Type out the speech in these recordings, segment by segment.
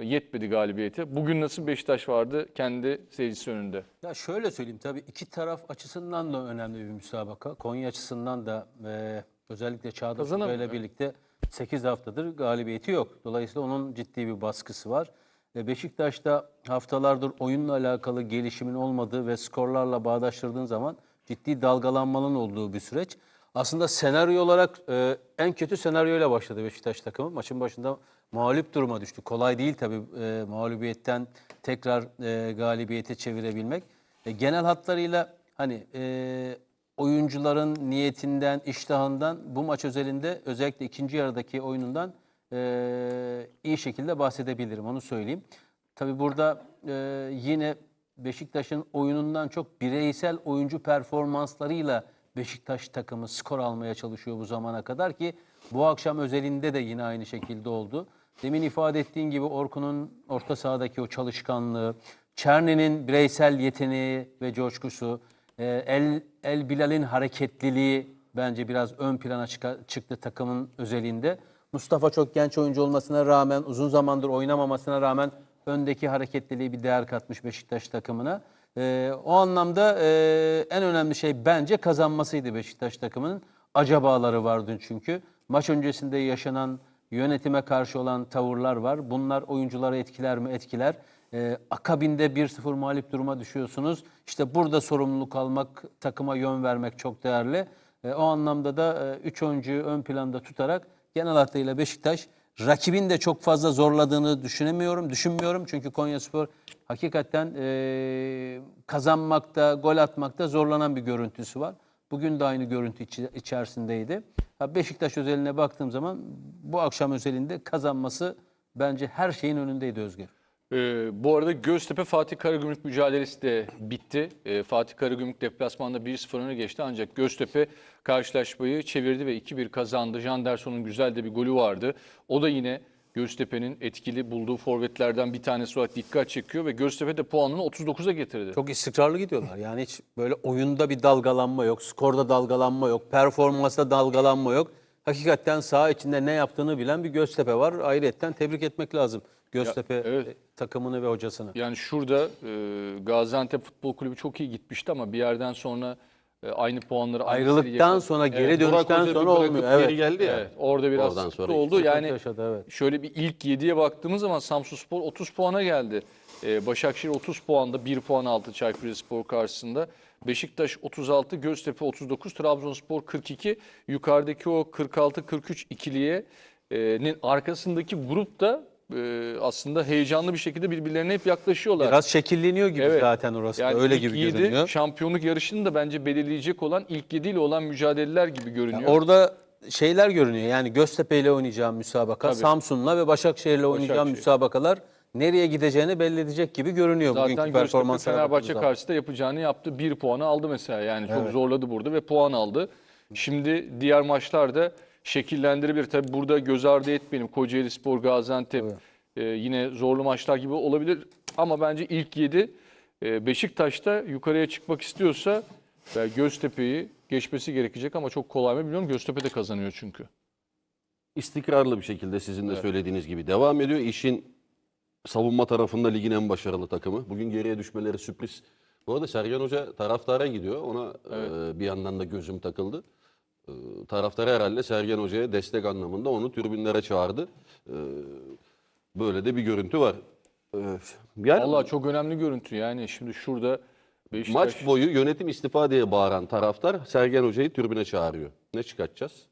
yetmedi galibiyete. Bugün nasıl Beşiktaş vardı kendi seyircisi önünde? Ya şöyle söyleyeyim tabii iki taraf açısından da önemli bir müsabaka. Konya açısından da e, özellikle Çağdaş ile birlikte 8 haftadır galibiyeti yok. Dolayısıyla onun ciddi bir baskısı var. E, Beşiktaş'ta haftalardır oyunla alakalı gelişimin olmadığı ve skorlarla bağdaştırdığın zaman ciddi dalgalanmanın olduğu bir süreç. Aslında senaryo olarak e, en kötü senaryoyla başladı Beşiktaş takımı. Maçın başında mağlup duruma düştü. Kolay değil tabii e, mağlubiyetten tekrar e, galibiyete çevirebilmek. E, genel hatlarıyla hani e, oyuncuların niyetinden, iştahından bu maç özelinde özellikle ikinci yarıdaki oyunundan e, iyi şekilde bahsedebilirim onu söyleyeyim. Tabii burada e, yine Beşiktaş'ın oyunundan çok bireysel oyuncu performanslarıyla Beşiktaş takımı skor almaya çalışıyor bu zamana kadar ki bu akşam özelinde de yine aynı şekilde oldu. Demin ifade ettiğin gibi Orkun'un orta sahadaki o çalışkanlığı, Çerni'nin bireysel yeteneği ve coşkusu, e, El, El Bilal'in hareketliliği bence biraz ön plana çıktı takımın özelinde. Mustafa çok genç oyuncu olmasına rağmen, uzun zamandır oynamamasına rağmen öndeki hareketliliği bir değer katmış Beşiktaş takımına. E, o anlamda e, en önemli şey bence kazanmasıydı Beşiktaş takımının. Acabaları vardı çünkü. Maç öncesinde yaşanan yönetime karşı olan tavırlar var. Bunlar oyuncuları etkiler mi? Etkiler. Ee, akabinde 1-0 mağlup duruma düşüyorsunuz. İşte burada sorumluluk almak, takıma yön vermek çok değerli. Ee, o anlamda da 3 oyuncuyu ön planda tutarak genel hatlarıyla Beşiktaş rakibin de çok fazla zorladığını düşünemiyorum, düşünmüyorum. Çünkü Konyaspor hakikaten e, kazanmakta, gol atmakta zorlanan bir görüntüsü var. Bugün de aynı görüntü içerisindeydi. Beşiktaş özeline baktığım zaman bu akşam özelinde kazanması bence her şeyin önündeydi Özgür. Ee, bu arada Göztepe Fatih Karagümrük mücadelesi de bitti. Ee, Fatih Karagümrük deplasmanda 1-0 öne geçti ancak Göztepe karşılaşmayı çevirdi ve 2-1 kazandı. Janderson'un güzel de bir golü vardı. O da yine Göztepe'nin etkili bulduğu forvetlerden bir tanesi olarak dikkat çekiyor ve Göztepe de puanını 39'a getirdi. Çok istikrarlı gidiyorlar. Yani hiç böyle oyunda bir dalgalanma yok, skorda dalgalanma yok, performansta dalgalanma yok. Hakikaten saha içinde ne yaptığını bilen bir Göztepe var. Ayrıca tebrik etmek lazım Göztepe evet. e, takımını ve hocasını. Yani şurada e, Gaziantep Futbol Kulübü çok iyi gitmişti ama bir yerden sonra aynı puanları aynı Ayrılıktan sonra geri Evet, dönüşten sonra olmuyor. geri Evet. geldi ya. Evet, orada biraz Oradan sıkıntı sonra oldu. Yani yaşadı, evet. şöyle bir ilk 7'ye baktığımız zaman Samsunspor 30 puana geldi. Ee, Başakşehir 30 puanda 1 puan aldı Çaykur Rizespor karşısında. Beşiktaş 36, Göztepe 39, Trabzonspor 42. Yukarıdaki o 46-43 ikiliyenin arkasındaki grup da e, aslında heyecanlı bir şekilde birbirlerine hep yaklaşıyorlar. Biraz şekilleniyor gibi Evet. zaten orası. da, Yani Öyle ilk gibi yedi, görünüyor. şampiyonluk yarışını da bence belirleyecek olan ilk 7 ile olan mücadeleler gibi görünüyor. Orada şeyler görünüyor. Yani Göztepe ile oynayacağım müsabaka, Tabii. Samsun'la ve Başakşehir ile oynayacağım Başakşehir. müsabakalar nereye gideceğini belli edecek gibi görünüyor Zaten bugünkü Göztepe performanslara Fenerbahçe zaman. karşısında yapacağını yaptı. Bir puanı aldı mesela yani çok zorladı burada ve puan aldı. Şimdi diğer maçlarda şekillendirebilir. Tabi burada göz ardı etmeyelim. Kocaeli Spor, Gaziantep e, yine zorlu maçlar gibi olabilir. Ama bence ilk 7 Beşiktaş'ta yukarıya çıkmak istiyorsa ve Göztepe'yi geçmesi gerekecek ama çok kolay mı bilmiyorum. Göztepe de kazanıyor çünkü. istikrarlı bir şekilde sizin de söylediğiniz gibi devam ediyor. İşin savunma tarafında ligin en başarılı takımı. Bugün geriye düşmeleri sürpriz. Bu arada Sergen Hoca taraftara gidiyor. Ona e, bir yandan da gözüm takıldı. E, taraftar herhalde Sergen Hoca'ya destek anlamında onu tribünlere çağırdı. E, böyle de bir görüntü var. E, yani Allah çok önemli görüntü yani şimdi şurada Beşiktaş... maç boyu yönetim istifa diye bağıran taraftar Sergen Hoca'yı tribüne çağırıyor. Ne çıkartacağız?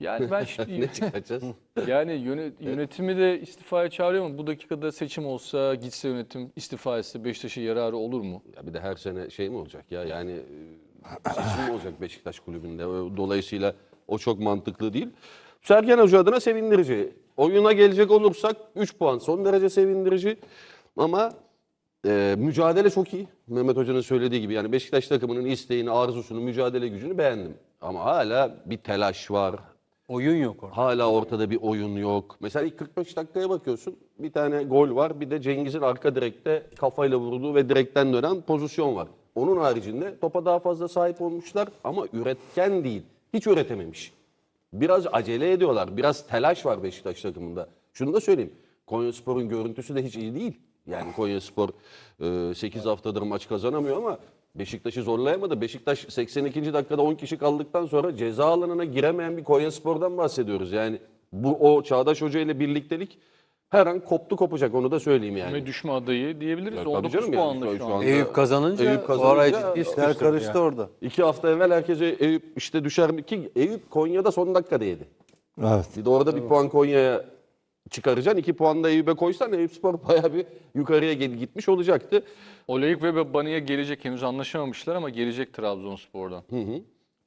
Yani ben şimdi ne çıkaracağız? Yani yönet- yönetimi de istifaya çağırıyor mu? Bu dakikada seçim olsa, gitse yönetim istifa etse Beşiktaş'a yararı olur mu? Ya bir de her sene şey mi olacak ya yani e, seçim olacak Beşiktaş kulübünde? Dolayısıyla o çok mantıklı değil. Sergen Hoca adına sevindirici. Oyuna gelecek olursak 3 puan son derece sevindirici. Ama e, mücadele çok iyi. Mehmet Hoca'nın söylediği gibi yani Beşiktaş takımının isteğini, arzusunu, mücadele gücünü beğendim. Ama hala bir telaş var. Oyun yok orada. Hala ortada bir oyun yok. Mesela ilk 45 dakikaya bakıyorsun. Bir tane gol var. Bir de Cengiz'in arka direkte kafayla vurduğu ve direkten dönen pozisyon var. Onun haricinde topa daha fazla sahip olmuşlar ama üretken değil. Hiç üretememiş. Biraz acele ediyorlar. Biraz telaş var Beşiktaş takımında. Şunu da söyleyeyim. Konyaspor'un görüntüsü de hiç iyi değil. Yani Konyaspor 8 haftadır maç kazanamıyor ama Beşiktaş'ı zorlayamadı. Beşiktaş 82. dakikada 10 kişi kaldıktan sonra ceza alanına giremeyen bir Konyaspor'dan bahsediyoruz. Yani bu o Çağdaş Hoca ile birliktelik her an koptu kopacak onu da söyleyeyim yani. Küme düşme adayı diyebiliriz. tabii 19 canım yani puanla şu- şu, şu an. anda- Eyüp kazanınca, Eyüp kazanınca ciddi işler karıştı yani. orada. İki hafta evvel herkese Eyüp işte düşer mi ki Eyüp Konya'da son dakikada yedi. Evet. Bir de orada bir puan Konya'ya çıkaracaksın. iki puan da Eyüp'e koysan Eyüp Spor bayağı bir yukarıya gitmiş olacaktı. Oleyik ve Bani'ye gelecek henüz anlaşamamışlar ama gelecek Trabzonspor'dan.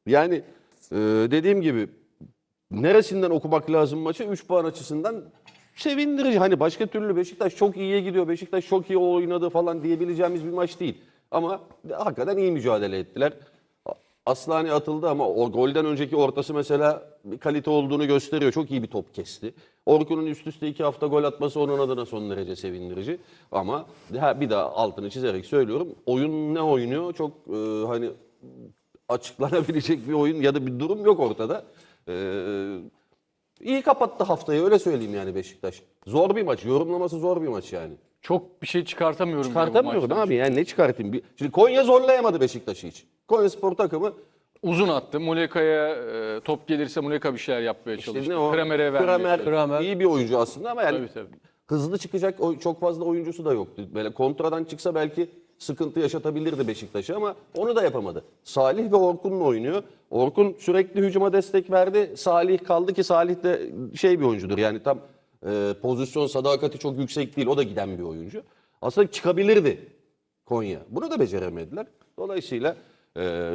Yani e, dediğim gibi neresinden okumak lazım maçı? 3 puan açısından sevindirici. Hani başka türlü Beşiktaş çok iyiye gidiyor, Beşiktaş çok iyi oynadı falan diyebileceğimiz bir maç değil. Ama hakikaten iyi mücadele ettiler. Aslani atıldı ama o golden önceki ortası mesela bir kalite olduğunu gösteriyor. Çok iyi bir top kesti. Orkun'un üst üste iki hafta gol atması onun adına son derece sevindirici. Ama bir daha altını çizerek söylüyorum. Oyun ne oynuyor? Çok e, hani açıklanabilecek bir oyun ya da bir durum yok ortada. Ee, iyi kapattı haftayı öyle söyleyeyim yani Beşiktaş. Zor bir maç. Yorumlaması zor bir maç yani. Çok bir şey çıkartamıyorum. Çıkartamıyorum abi yani ne çıkartayım? Bir- Şimdi Konya zorlayamadı Beşiktaş'ı hiç. Konya Spor takımı Uzun attı. Muleka'ya e, top gelirse Muleka bir şeyler yapmaya çalıştı. işte ne o? Kramer'e vermeye Kramer. Kramer. iyi bir oyuncu aslında ama yani Tabii, tabii. hızlı çıkacak çok fazla oyuncusu da yoktu. Böyle kontradan çıksa belki sıkıntı yaşatabilirdi Beşiktaş'a ama onu da yapamadı. Salih ve Orkun'la oynuyor. Orkun sürekli hücuma destek verdi. Salih kaldı ki Salih de şey bir oyuncudur. Yani tam e, pozisyon sadakati çok yüksek değil. O da giden bir oyuncu. Aslında çıkabilirdi Konya. Bunu da beceremediler. Dolayısıyla e,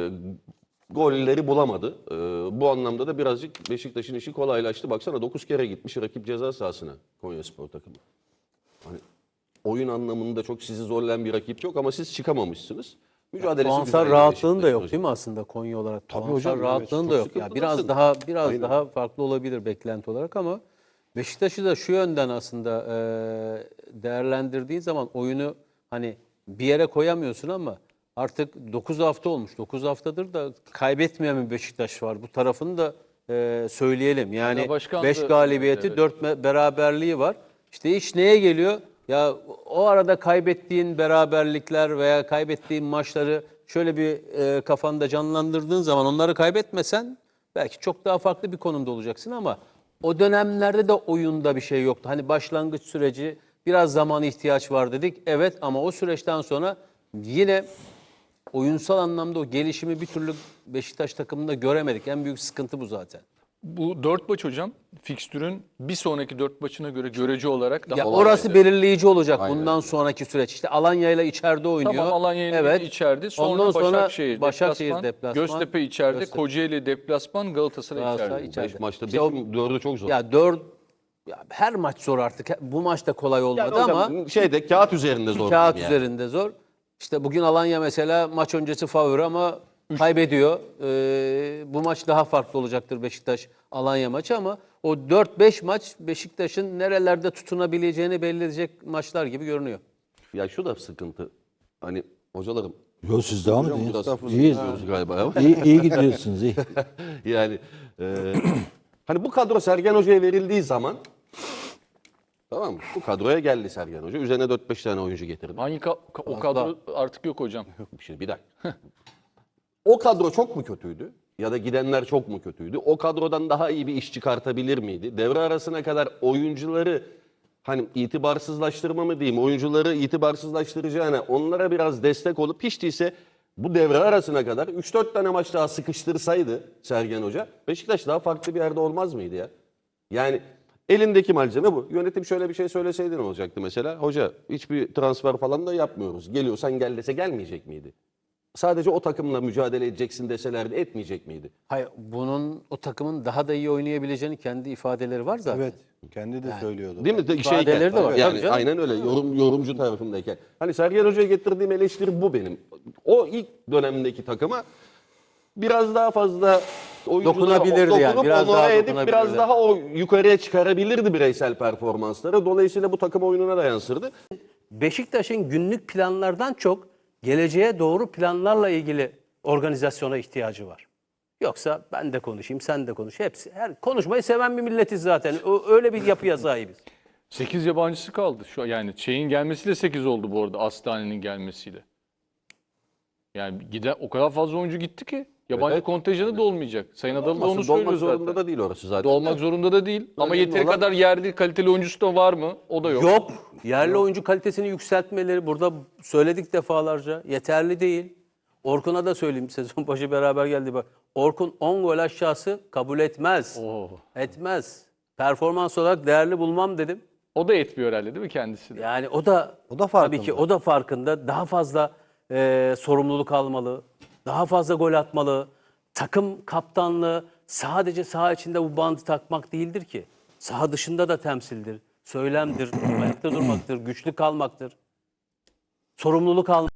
golleri bulamadı. E, bu anlamda da birazcık Beşiktaş'ın işi kolaylaştı. Baksana 9 kere gitmiş rakip ceza sahasına Konya Spor takımı. Hani oyun anlamında çok sizi zorlayan bir rakip yok ama siz çıkamamışsınız. Mücadelesi Puansal rahatlığın da yok hocam. değil mi aslında Konya olarak? Tabii Puansal hocam, evet. rahatlığın da yok. Ya biraz daha biraz Aynen. daha farklı olabilir beklenti olarak ama Beşiktaş'ı da şu yönden aslında e, değerlendirdiğin zaman oyunu hani bir yere koyamıyorsun ama artık 9 hafta olmuş. 9 haftadır da kaybetmeyen bir Beşiktaş var. Bu tarafını da e, söyleyelim. Yani Ya başkan 5 da- galibiyeti, evet. 4 beraberliği var. İşte iş neye geliyor? Ya o arada kaybettiğin beraberlikler veya kaybettiğin maçları şöyle bir e, kafanda canlandırdığın zaman onları kaybetmesen belki çok daha farklı bir konumda olacaksın ama o dönemlerde de oyunda bir şey yoktu. Hani başlangıç süreci biraz zaman ihtiyaç var dedik. Evet ama o süreçten sonra yine oyunsal anlamda o gelişimi bir türlü Beşiktaş takımında göremedik. En büyük sıkıntı bu zaten. Bu dört maç hocam fikstürün bir sonraki dört maçına göre görece olarak daha Ya orası belirleyici olacak Aynen. bundan sonraki süreç. İşte Alanya ile içeride oynuyor. Tamam Alanya ile evet. içeride. Sonra, Ondan sonra Başakşehir, Başakşehir deplasman, deplasman, Göztepe içeride, Göztepe. Kocaeli deplasman, Galatasaray, Galatasaray içeride. içeride. Beş maçta İşte o- dördü çok zor. Ya dört ya her maç zor artık. Bu maç da kolay Yani olmadı hocam, ama şeyde kağıt üzerinde zor. kağıt yani. üzerinde zor. İşte bugün Alanya mesela maç öncesi favori ama kaybediyor. Ee, bu maç daha farklı olacaktır Beşiktaş Alanya maçı ama o 4-5 maç Beşiktaş'ın nerelerde tutunabileceğini belli edecek maçlar gibi görünüyor. Ya şu da sıkıntı. Hani hocalarım Yo siz devam edin. biraz İyi, gidiyoruz galiba ama. iyi, iyi gidiyorsunuz iyi. yani e, hani bu kadro Sergen Hoca'ya verildiği zaman tamam mı? Bu kadroya geldi Sergen Hoca. Üzerine 4-5 tane oyuncu getirdi. Hangi ka- ka- o kadro artık yok hocam. Şimdi bir dakika. o kadro çok mu kötüydü? Ya da gidenler çok mu kötüydü? O kadrodan daha iyi bir iş çıkartabilir miydi? Devre arasına kadar oyuncuları hani itibarsızlaştırma mı diyeyim? Oyuncuları itibarsızlaştıracağına onlara biraz destek olup hiç değilse bu devre arasına kadar 3-4 tane maç daha sıkıştırsaydı Sergen Hoca Beşiktaş daha farklı bir yerde olmaz mıydı ya? Yani elindeki malzeme bu. Yönetim şöyle bir şey söyleseydi ne olacaktı mesela? Hoca hiçbir transfer falan da yapmıyoruz. Geliyorsan gel dese gelmeyecek miydi? Sadece o takımla mücadele edeceksin deselerdi etmeyecek miydi? Hayır, bunun o takımın daha da iyi oynayabileceğini kendi ifadeleri var zaten. Evet. Kendi de söylüyordu. Değil mi? De- İfadeleri de var, tabii Yani canım. aynen öyle. Yorum, yorumcu tarafındayken. Hani Sergen Hoca'ya getirdiğim eleştiri bu benim. O ilk dönemdeki takıma biraz daha fazla oyunculara Dokunabilirdi dokunup yani, biraz daha edip dokunabilirdi. biraz daha o yukarıya çıkarabilirdi bireysel performansları. Dolayısıyla bu takım oyununa da yansırdı. Beşiktaş'ın günlük planlardan çok geleceğe doğru planlarla ilgili organizasyona ihtiyacı var. Yoksa ben de konuşayım, sen de konuş. Hepsi her konuşmayı seven bir milletiz zaten. O, öyle bir yapıya sahibiz. 8 yabancısı kaldı. Şu yani şeyin gelmesiyle 8 oldu bu arada Astane'nin gelmesiyle. Yani giden o kadar fazla oyuncu gitti ki yabancı Evet. kontenjanı da olmayacak. Sayın Adalı da onu Olmasın, dolmak söylüyor zorunda zaten. da değil orası zaten. Dolmak zorunda da değil. Ama Önemli yeteri olan- kadar yerli kaliteli oyuncusu da var mı? O da yok. Yok. Yerli oyuncu kalitesini yükseltmeleri burada söyledik defalarca. Yeterli değil. Orkun'a da söyleyeyim sezon başı beraber geldi bak. Orkun 10 gol aşağısı kabul etmez. Oo. Etmez. Performans olarak değerli bulmam dedim. O da etmiyor herhalde değil mi kendisi de? Yani o da O da tabii farkında. ki o da farkında. Daha fazla e, sorumluluk almalı. Daha fazla gol atmalı. Takım kaptanlığı sadece saha içinde bu bandı takmak değildir ki. Saha dışında da temsildir. Söylemdir, ayakta durmaktır, güçlü kalmaktır. Sorumluluk almak.